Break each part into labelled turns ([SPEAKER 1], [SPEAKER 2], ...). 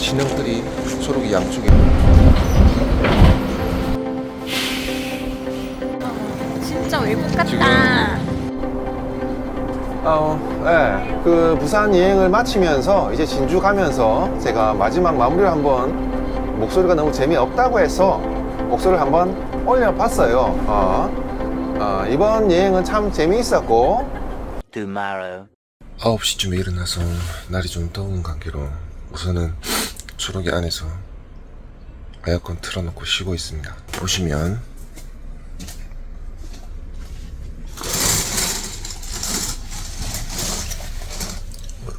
[SPEAKER 1] 진영들이 초록이 양쪽에
[SPEAKER 2] 진짜 외국 같다.
[SPEAKER 1] 지금-
[SPEAKER 3] 어, 예. 그 부산 여행을 마치면서 이제 진주 가면서 제가 마지막 마무리를 한번 목소리가 너무 재미없다고 해서 목소리를 한번 올려봤어요. 어. 어, 이번 여행은 참 재미있었고
[SPEAKER 4] tomorrow.
[SPEAKER 1] 9시쯤에 일어나서 날이 좀 더운 관계로 우선은 초록이 안에서 에어컨 틀어놓고 쉬고 있습니다. 보시면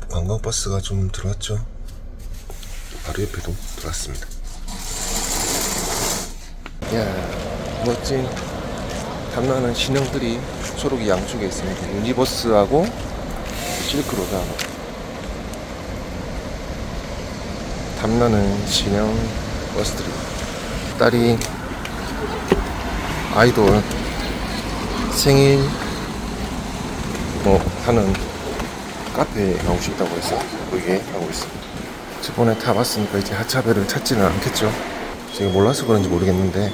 [SPEAKER 1] 관광버스가 좀 들어왔죠. 바로 옆에도 들어왔습니다. 야 멋진 탐나는 신형들이 초록이 양쪽에 있습니다. 유니버스하고 실크로드하고 탐나는 신형 버스들이 딸이 아이돌 생일 뭐 하는 카페에 가고 싶다고 해서 거기에 가고 있습니다. 저번에 타봤으니까 이제 하차배를 찾지는 않겠죠. 제가 몰라서 그런지 모르겠는데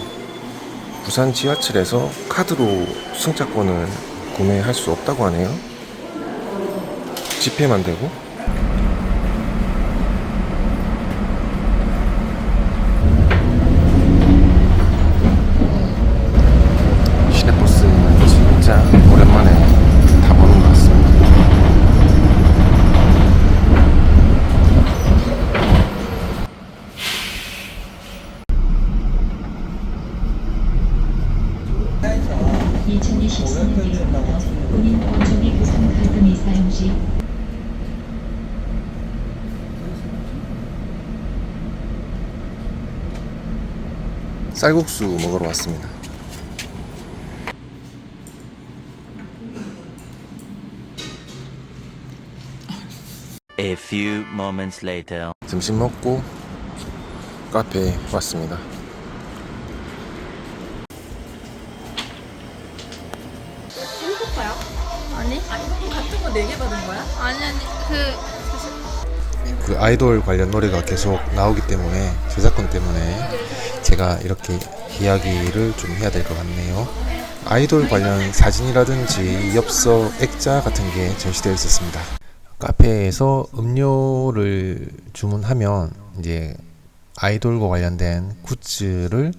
[SPEAKER 1] 부산 지하철에서 카드로 승차권을 구매할 수 없다고 하네요. 지폐만 되고 시내버스는 진짜 오랜만에 타보는 것 같습니다.
[SPEAKER 5] 이 2024년부터 본인 보조기 구성 카드 미 사용 시
[SPEAKER 1] 쌀국수 먹으러 왔습니다.
[SPEAKER 4] A few moments later.
[SPEAKER 1] 점심 먹고 카페에 왔습니다.
[SPEAKER 2] 아니? 아, 이거 같은 거 4개 받은 거야? 아니, 아니, 그,
[SPEAKER 1] 그 아이돌 관련 노래가 계속 나오기 때문에 저작권 때문에 제가 이렇게 이야기를 좀 해야 될 것 같네요. 아이돌 관련 사진이라든지 엽서, 액자 같은 게 전시되어 있었습니다. 카페에서 음료를 주문하면 이제 아이돌과 관련된 굿즈를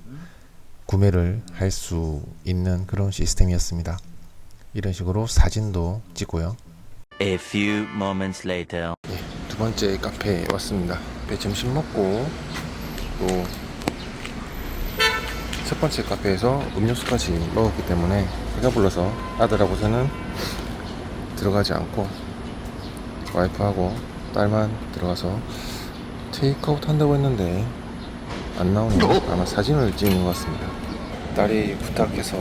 [SPEAKER 1] 구매를 할 수 있는 그런 시스템이었습니다. 이런 식으로 사진도 찍고요.
[SPEAKER 4] A few moments later.
[SPEAKER 1] 예, 두 번째 카페에 왔습니다. 배 점심 먹고 또 첫 번째 카페에서 음료수까지 먹었기 때문에 배가 불러서 아들하고서는 들어가지 않고 와이프하고 딸만 들어가서 테이크아웃 한다고 했는데 안 나오네요. 아마 사진을 찍는 것 같습니다. 딸이 부탁해서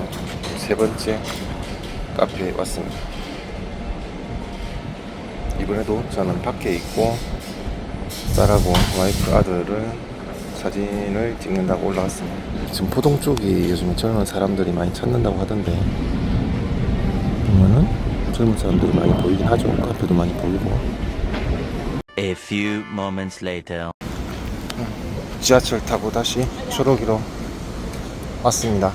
[SPEAKER 1] 세 번째 카페에 왔습니다. 이번에도 저는 밖에 있고 딸하고 와이프 아들을 사진을 찍는다고 올라왔습니다. 지금 포동 쪽이 요즘 젊은 사람들이 많이 찾는다고 하던데 보면은 젊은 사람들이 많이 보이긴 하죠. 카페도 많이 보이고
[SPEAKER 4] A few moments later.
[SPEAKER 1] 지하철 타고 다시 초록이로 왔습니다.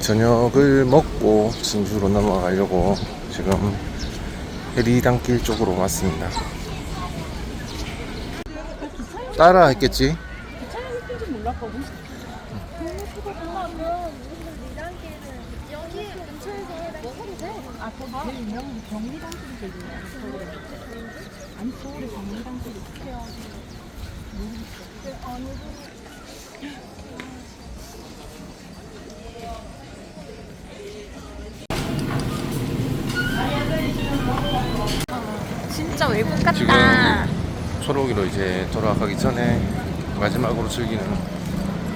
[SPEAKER 1] 저녁을 먹고 진주로 넘어가려고 지금 해리단길 쪽으로 왔습니다. 따라 했겠지?
[SPEAKER 2] 진짜
[SPEAKER 1] 초록이로 이제 돌아가기 전에 마지막으로 즐기는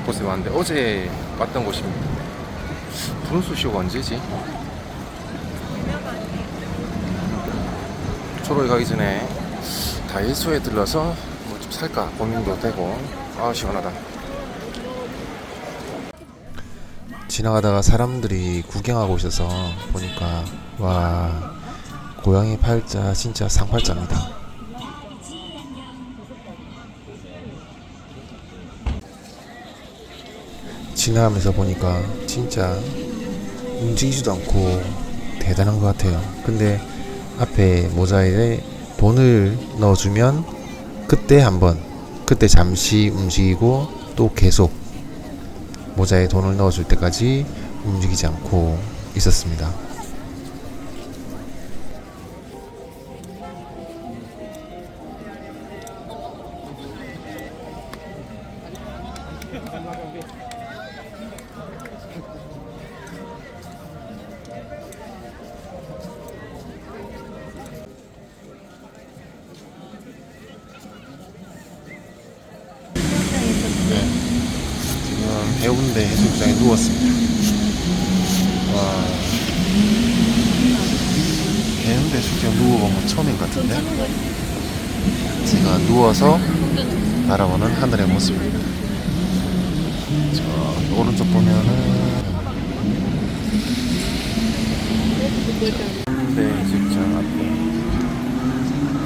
[SPEAKER 1] 곳에 왔는데 어제 왔던 곳입니다. 분수쇼가 언제지? 초록이 가기 전에 다이소에 들러서 뭐 좀 살까 고민도 되고 아 시원하다. 지나가다가 사람들이 구경하고 있어서 보니까 와 고양이 팔자 진짜 상팔자입니다.
[SPEAKER 6] 지나가면서 보니까 진짜 움직이지도 않고 대단한 것 같아요. 근데 앞에 모자에 돈을 넣어주면 그때 한번 그때 잠시 움직이고 또 계속 모자에 돈을 넣어줄 때까지 움직이지 않고 있었습니다. 해수욕장 누워본 건 처음인 것 같은데. 제가 누워서 바라보는 하늘의 모습입니다. 저 오른쪽 보면은 해운대 해수욕장 앞에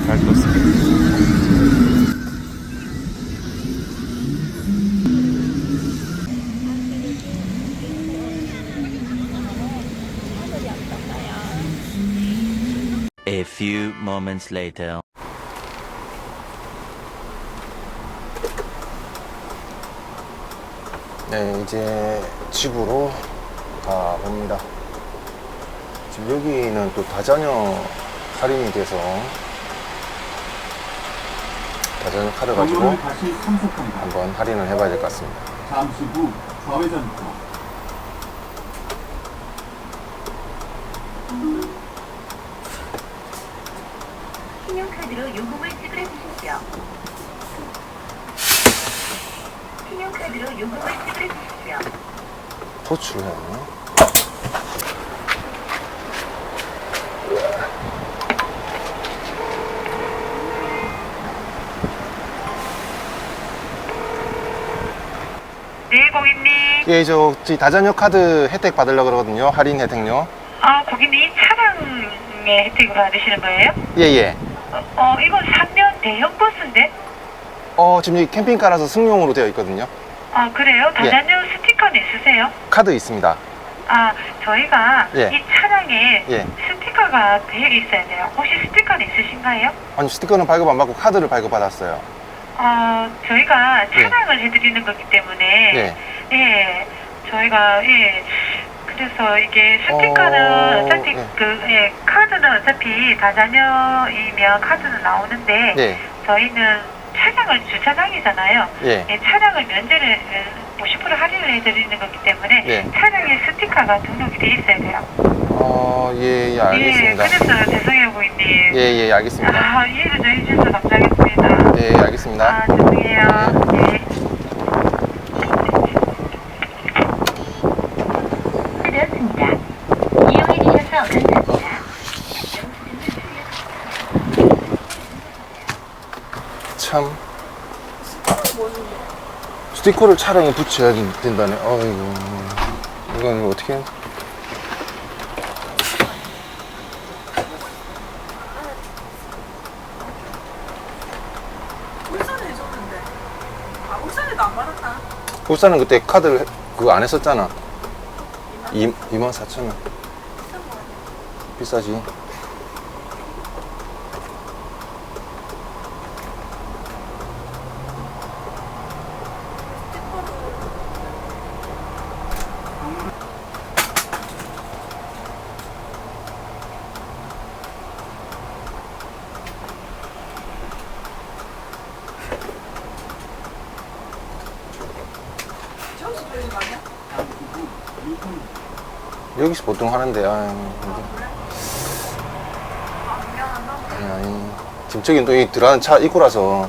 [SPEAKER 6] 잘 떴습니다.
[SPEAKER 4] A few moments later.
[SPEAKER 1] 네, 이제 집으로 가봅니다. 지금 여기는 또 다자녀 할인이 돼서 다자녀 카드 가지고. 한번 할인을 해봐야 될 것 같습니다.
[SPEAKER 7] 잠시 후 좌회전
[SPEAKER 8] 신용카드로 요금을 지불해 주십시오. 신용카드로 요금을 지불해 주십시오.
[SPEAKER 1] 토출을 해야 되나?
[SPEAKER 8] 네, 고객님.
[SPEAKER 1] 예, 저 저희 다자녀 카드 혜택 받으려고 그러거든요. 할인 혜택요.
[SPEAKER 8] 아, 고객님 차량의 혜택을 받으시는 거예요?
[SPEAKER 1] 예, 예.
[SPEAKER 8] 어, 어 이건 3년 대형 버스인데?
[SPEAKER 1] 어, 지금 여기 캠핑카라서 승용으로 되어 있거든요.
[SPEAKER 8] 아, 그래요? 다자녀 스티커는 있으세요?
[SPEAKER 1] 카드 있습니다.
[SPEAKER 8] 아, 저희가
[SPEAKER 1] 예.
[SPEAKER 8] 이 차량에
[SPEAKER 1] 예.
[SPEAKER 8] 스티커가 되어 있어야 돼요. 혹시 스티커는 있으신가요?
[SPEAKER 1] 아니, 스티커는 발급 안 받고 카드를 발급받았어요.
[SPEAKER 8] 어, 저희가
[SPEAKER 1] 예.
[SPEAKER 8] 차량을 해드리는 거기 때문에
[SPEAKER 1] 예.
[SPEAKER 8] 예, 저희가 예. 그래서 이게 스티커는
[SPEAKER 1] 어,
[SPEAKER 8] 어, 차피
[SPEAKER 1] 예.
[SPEAKER 8] 그 예, 카드는 어차피 다자녀이면 카드는 나오는데
[SPEAKER 1] 예.
[SPEAKER 8] 저희는 차량을 주차장이잖아요.
[SPEAKER 1] 예.
[SPEAKER 8] 예, 차량을 면제를 예, 50% 할인을 해드리는 거기 때문에
[SPEAKER 1] 예.
[SPEAKER 8] 차량에 스티커가 등록이 돼 있어야 돼요.
[SPEAKER 1] 어, 예, 예, 알겠습니다.
[SPEAKER 8] 예, 그래서 죄송해요, 고객님.
[SPEAKER 1] 예, 예, 알겠습니다.
[SPEAKER 8] 아, 이해를 좀 해주셔서 감사하겠습니다.
[SPEAKER 1] 예, 알겠습니다.
[SPEAKER 8] 아, 죄송해요. 네.
[SPEAKER 5] 되었습니다. 이용해 주셔서 감사합니다.
[SPEAKER 1] 참. 스티커를 차량에 붙여야 된다네. 어이구. 이건 어떻게.
[SPEAKER 9] 울산에 해줬는데. 아, 울산에도 안 받았나?
[SPEAKER 1] 울산은 그때 카드를 그거 안 했었잖아. 2, 2만 4천 원. 비싸지
[SPEAKER 9] 돌리는 거 아니야?
[SPEAKER 1] 여기서 보통 하는데, 아
[SPEAKER 9] 아, 미안하다.
[SPEAKER 1] 아니, 아니. 지금 저긴 또이 들어가는 차 입구라서.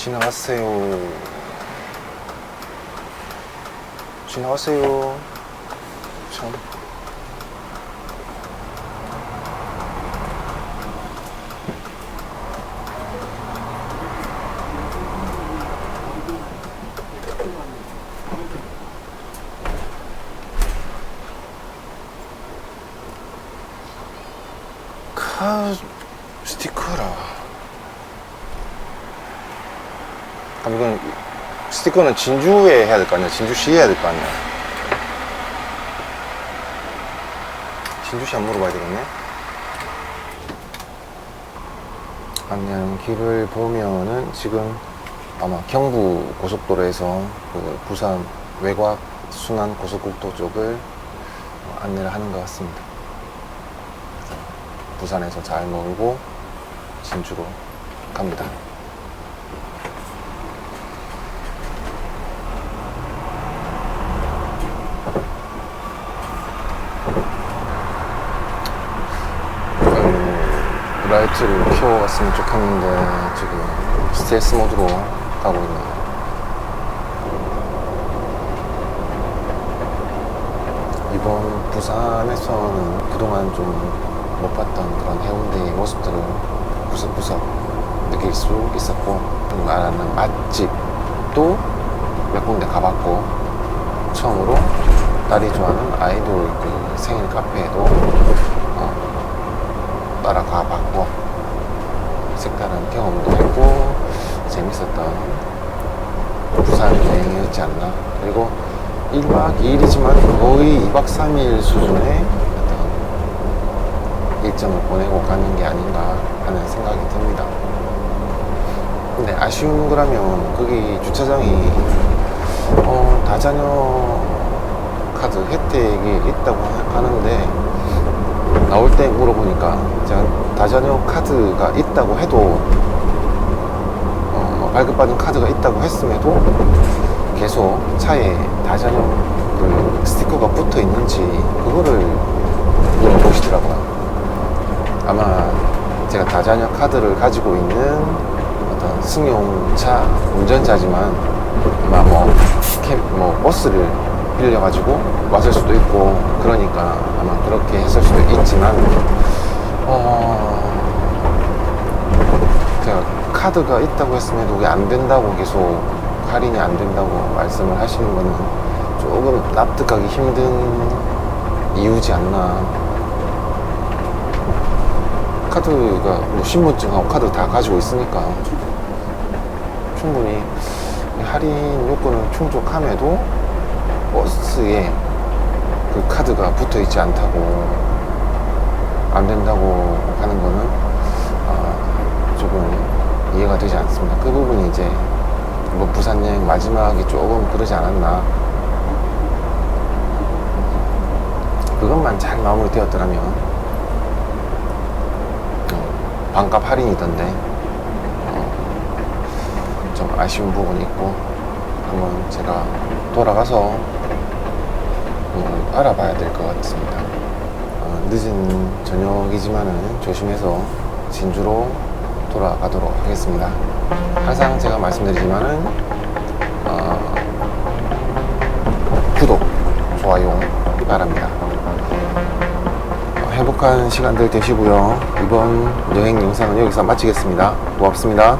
[SPEAKER 1] 지나갔어요. 지나갔어요. 참. 카 스티커라. 그럼 이건 스티커는 진주에 해야 될 거 아니야? 진주시에 해야 될 거 아니야? 진주시 안 물어봐야 되겠네? 안녕 길을 보면은 지금 아마 경부 고속도로에서 그 부산 외곽 순환 고속국도 쪽을 안내를 하는 것 같습니다. 부산에서 잘 놀고 진주로 갑니다. 음, 라이트를 켜왔으면 좋겠는데 지금 스트레스 모드로 가고 있네요. 이번 부산에서는 그동안 좀 못 봤던 그런 해운대의 모습들을 구석구석 느낄 수 있었고 좀 말하는 맛집도 몇 군데 가봤고 처음으로 딸이 좋아하는 아이돌 그 생일 카페에도 어, 따라가 봤고 색다른 경험도 했고 재밌었던 부산 여행이었지 않나. 그리고 1박 2일이지만 거의 2박 3일 수준의 어떤 일정을 보내고 가는 게 아닌가 하는 생각이 듭니다. 근데 아쉬운 거라면 거기 주차장이 어, 다자녀 카드 혜택이 있다고 하- 하는데 나올 때 물어보니까 제가 다자녀 카드가 있다고 해도 어, 발급받은 카드가 있다고 했음에도 계속 차에 다자녀 그 스티커가 붙어 있는지 그거를 물어보시더라고요. 아마 제가 다자녀 카드를 가지고 있는 어떤 승용차 운전자지만 아마 뭐, 캠, 뭐 버스를 빌려가지고 왔을 수도 있고 그러니까 아마 그렇게 했을 수도 있지만 어 제가 카드가 있다고 했음에도 그게 안 된다고 계속 할인이 안 된다고 말씀을 하시는 거는 조금 납득하기 힘든 이유지 않나. 카드가 뭐 신분증하고 카드 다 가지고 있으니까 충분히 할인 요건을 충족함에도 버스에 그 카드가 붙어 있지 않다고 안 된다고 하는 거는 아, 조금 이해가 되지 않습니다. 그 부분이 이제 뭐 부산 여행 마지막이 조금 그러지 않았나 그것만 잘 마무리되었더라면 어, 반값 할인이던데 어, 좀 아쉬운 부분이 있고 한번 제가 돌아가서 음, 알아봐야 될 것 같습니다. 어, 늦은 저녁이지만은 조심해서 진주로 돌아가도록 하겠습니다. 항상 제가 말씀드리지만은 어, 구독, 좋아요 바랍니다. 어, 행복한 시간들 되시고요. 이번 여행 영상은 여기서 마치겠습니다. 고맙습니다.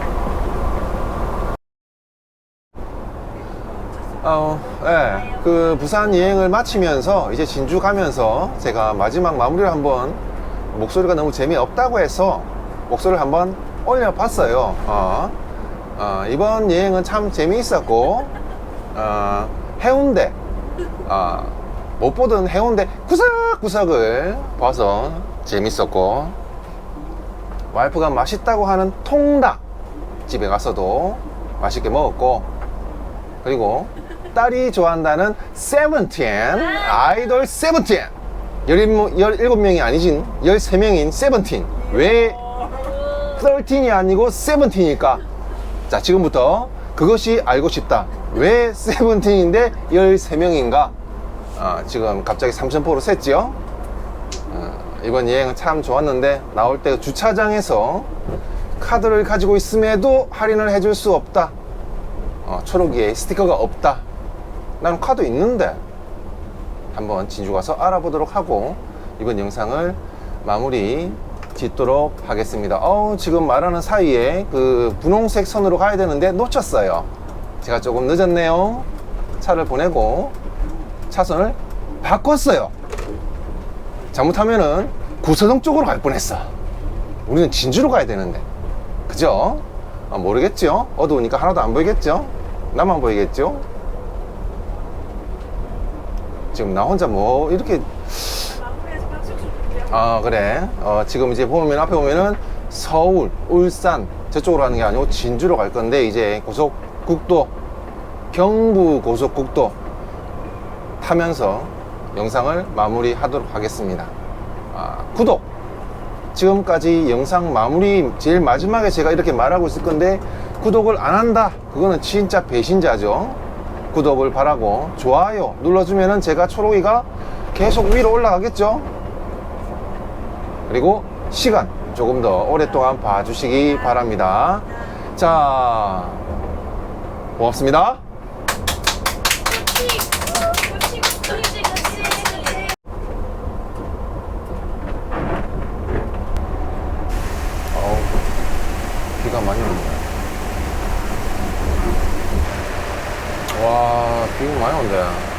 [SPEAKER 1] 어, 예. 그 부산 여행을 마치면서 이제 진주 가면서 제가 마지막 마무리를 한번 목소리가 너무 재미없다고 해서 목소리를 한번 올려봤어요. 어. 어, 이번 여행은 참 재미있었고, 어, 해운대, 어, 못 보던 해운대 구석구석을 봐서 재밌었고, 와이프가 맛있다고 하는 통닭 집에 가서도 맛있게 먹었고, 그리고 딸이 좋아한다는 세븐틴 아이돌 세븐틴. 17명이 아니진 13명인 세븐틴. 왜 13이 아니고 세븐틴일까? 자 지금부터 그것이 알고 싶다. 왜 세븐틴인데 13명인가? 아, 지금 갑자기 삼천포로 샜지요? 어, 이번 여행은 참 좋았는데 나올 때 주차장에서 카드를 가지고 있음에도 할인을 해줄 수 없다. 어, 초록이에 스티커가 없다. 나는 카드 있는데 한번 진주 가서 알아보도록 하고 이번 영상을 마무리 짓도록 하겠습니다. 어우, 지금 말하는 사이에 그 분홍색 선으로 가야 되는데 놓쳤어요. 제가 조금 늦었네요. 차를 보내고 차선을 바꿨어요. 잘못하면은 구서동 쪽으로 갈 뻔했어. 우리는 진주로 가야 되는데. 그죠? 아, 모르겠죠? 어두우니까 하나도 안 보이겠죠? 나만 보이겠죠? 지금 나 혼자 뭐 이렇게 아 그래. 어, 지금 이제 보면 앞에 보면은 서울 울산 저쪽으로 가는 게 아니고 진주로 갈 건데 이제 고속국도 경부 고속국도 타면서 영상을 마무리 하도록 하겠습니다. 아, 구독! 지금까지 영상 마무리 제일 마지막에 제가 이렇게 말하고 있을 건데 구독을 안 한다. 그거는 진짜 배신자죠 구독을 바라고 좋아요 눌러주면은 제가 초록이가 계속 위로 올라가겠죠? 그리고 시간 조금 더 오랫동안 봐주시기 바랍니다. 자 고맙습니다 어우 비가 많이 오네요 와 비가 많이 온다